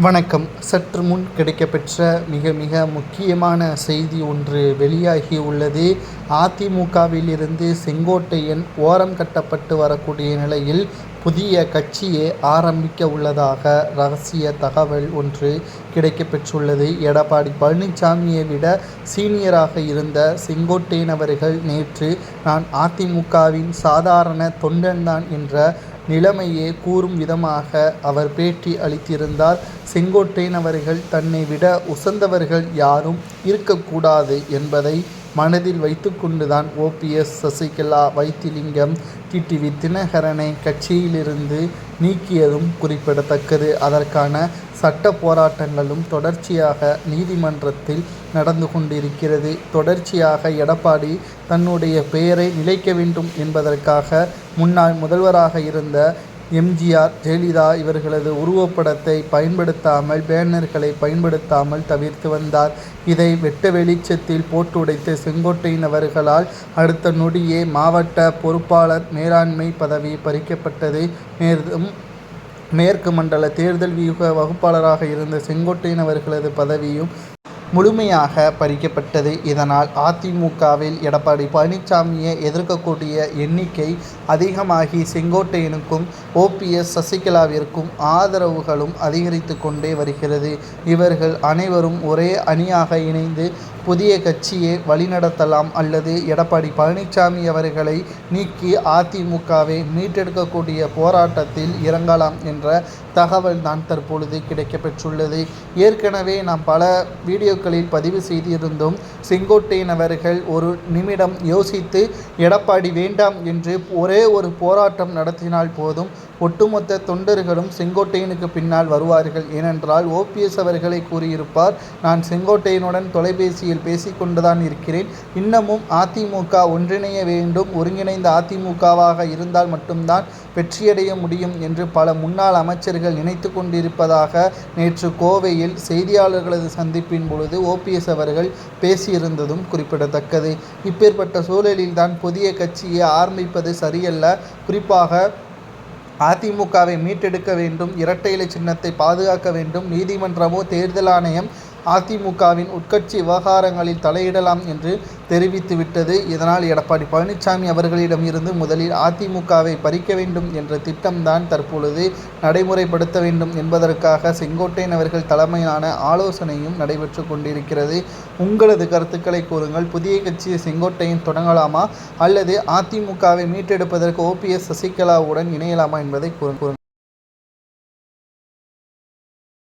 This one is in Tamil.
வணக்கம். சற்று முன் கிடைக்கப்பெற்ற மிக மிக முக்கியமான செய்தி ஒன்று வெளியாகி உள்ளது. அதிமுகவில் இருந்து செங்கோட்டையன் ஓரம் கட்டப்பட்டு வரக்கூடிய நிலையில் புதிய கட்சியை ஆரம்பிக்க உள்ளதாக ரகசிய தகவல் ஒன்று கிடைக்கப்பெற்றுள்ளது. எடப்பாடி பழனிசாமியை விட சீனியராக இருந்த செங்கோட்டையன் அவர்கள் நேற்று நான் அதிமுகவின் சாதாரண தொண்டன்தான் என்ற நிலைமையே கூறும் விதமாக அவர் பேட்டி அளித்திருந்தார். செங்கோட்டையன் அவர்கள் தன்னை விட உசந்தவர்கள் யாரும் இருக்கக்கூடாது என்பதை மனதில் வைத்துக்கொண்டுதான் ஓபிஎஸ் சசிகலா வைத்திலிங்கம் டிடிவி தினகரனை கட்சியிலிருந்து நீக்கியதும் குறிப்பிடத்தக்கது. அதற்கான சட்ட போராட்டங்களும் தொடர்ச்சியாக நீதிமன்றத்தில் நடந்து கொண்டிருக்கிறது. தொடர்ச்சியாக எடப்பாடி தன்னுடைய பெயரை நிலைக்க வேண்டும் என்பதற்காக முன்னாள் முதல்வராக இருந்த எம்ஜிஆர் ஜெயலலிதா இவர்களது உருவப்படத்தை பயன்படுத்தாமல் பேனர்களை பயன்படுத்தாமல் தவிர்த்து வந்தார். இதை வெட்ட வெளிச்சத்தில் போட்டு செங்கோட்டையின் அவர்களால் அடுத்த நொடியே மாவட்ட பொறுப்பாளர் மேலாண்மை பதவி பறிக்கப்பட்டது. மேலும் மேற்கு மண்டல தேர்தல் வியூக வகுப்பாளராக இருந்த செங்கோட்டையன் அவர்களது பதவியும் முழுமையாக பறிக்கப்பட்டது. இதனால் அதிமுகவில் எடப்பாடி பழனிசாமியை எதிர்க்கக்கூடிய எண்ணிக்கை அதிகமாகி செங்கோட்டையனுக்கும் ஓபிஎஸ் சசிகலாவிற்கும் ஆதரவுகளும் அதிகரித்து கொண்டே வருகிறது. இவர்கள் அனைவரும் ஒரே அணியாக இணைந்து புதிய கட்சியை வழிநடத்தலாம் அல்லது எடப்பாடி பழனிசாமி அவர்களை நீக்கி அதிமுகவை மீட்டெடுக்கக்கூடிய போராட்டத்தில் இறங்கலாம் என்ற தகவல் தான் தற்பொழுது கிடைக்கப்பெற்றுள்ளது. ஏற்கனவே நாம் பல வீடியோ வீடியோக்களில் பதிவு செய்திருந்தும் செங்கோட்டையன் அவர்கள் ஒரு நிமிடம் யோசித்து எடப்பாடி வேண்டாம் என்று ஒரே ஒரு போராட்டம் நடத்தினால் போதும் ஒட்டுமொத்த தொண்டர்களும் செங்கோட்டையனுக்கு பின்னால் வருவார்கள். ஏனென்றால் ஓபிஎஸ் அவர்களை கூறியிருப்பார் நான் செங்கோட்டையனுடன் தொலைபேசியில் பேசிக்கொண்டுதான் இருக்கிறேன். இன்னமும் அதிமுக ஒன்றிணைய வேண்டும். ஒருங்கிணைந்த அதிமுகவாக இருந்தால் மட்டும்தான் வெற்றியடைய முடியும் என்று பல முன்னாள் அமைச்சர்கள் நினைத்து கொண்டிருப்பதாக நேற்று கோவையில் செய்தியாளர்களது சந்திப்பின் பொழுது ஓபிஎஸ் அவர்கள் பேசியிருந்ததும் குறிப்பிடத்தக்கது. இப்பேற்பட்ட சூழலில்தான் புதிய கட்சியை ஆரம்பிப்பது சரியல்ல. குறிப்பாக அதிமுகவை மீட்டெடுக்க வேண்டும் இரட்டை இலை சின்னத்தை பாதுகாக்க வேண்டும் நீதிமன்றமோ தேர்தல் ஆணையம் அதிமுகவின் உட்கட்சி விவகாரங்களில் தலையிடலாம் என்று தெரிவித்துவிட்டது. இதனால் எடப்பாடி பழனிசாமி அவர்களிடம் இருந்து முதலில் அதிமுகவை பறிக்க வேண்டும் என்ற திட்டம்தான் தற்பொழுது நடைமுறைப்படுத்த வேண்டும் என்பதற்காக செங்கோட்டையன் அவர்கள் தலைமையிலான ஆலோசனையும் நடைபெற்று கொண்டிருக்கிறது. உங்களது கருத்துக்களை கூறுங்கள். புதிய கட்சியை செங்கோட்டையன் தொடங்கலாமா? அல்லது அதிமுகவை மீட்டெடுப்பதற்கு ஓபிஎஸ் சசிகலாவுடன் இணையலாமா என்பதை கூறுங்கள்.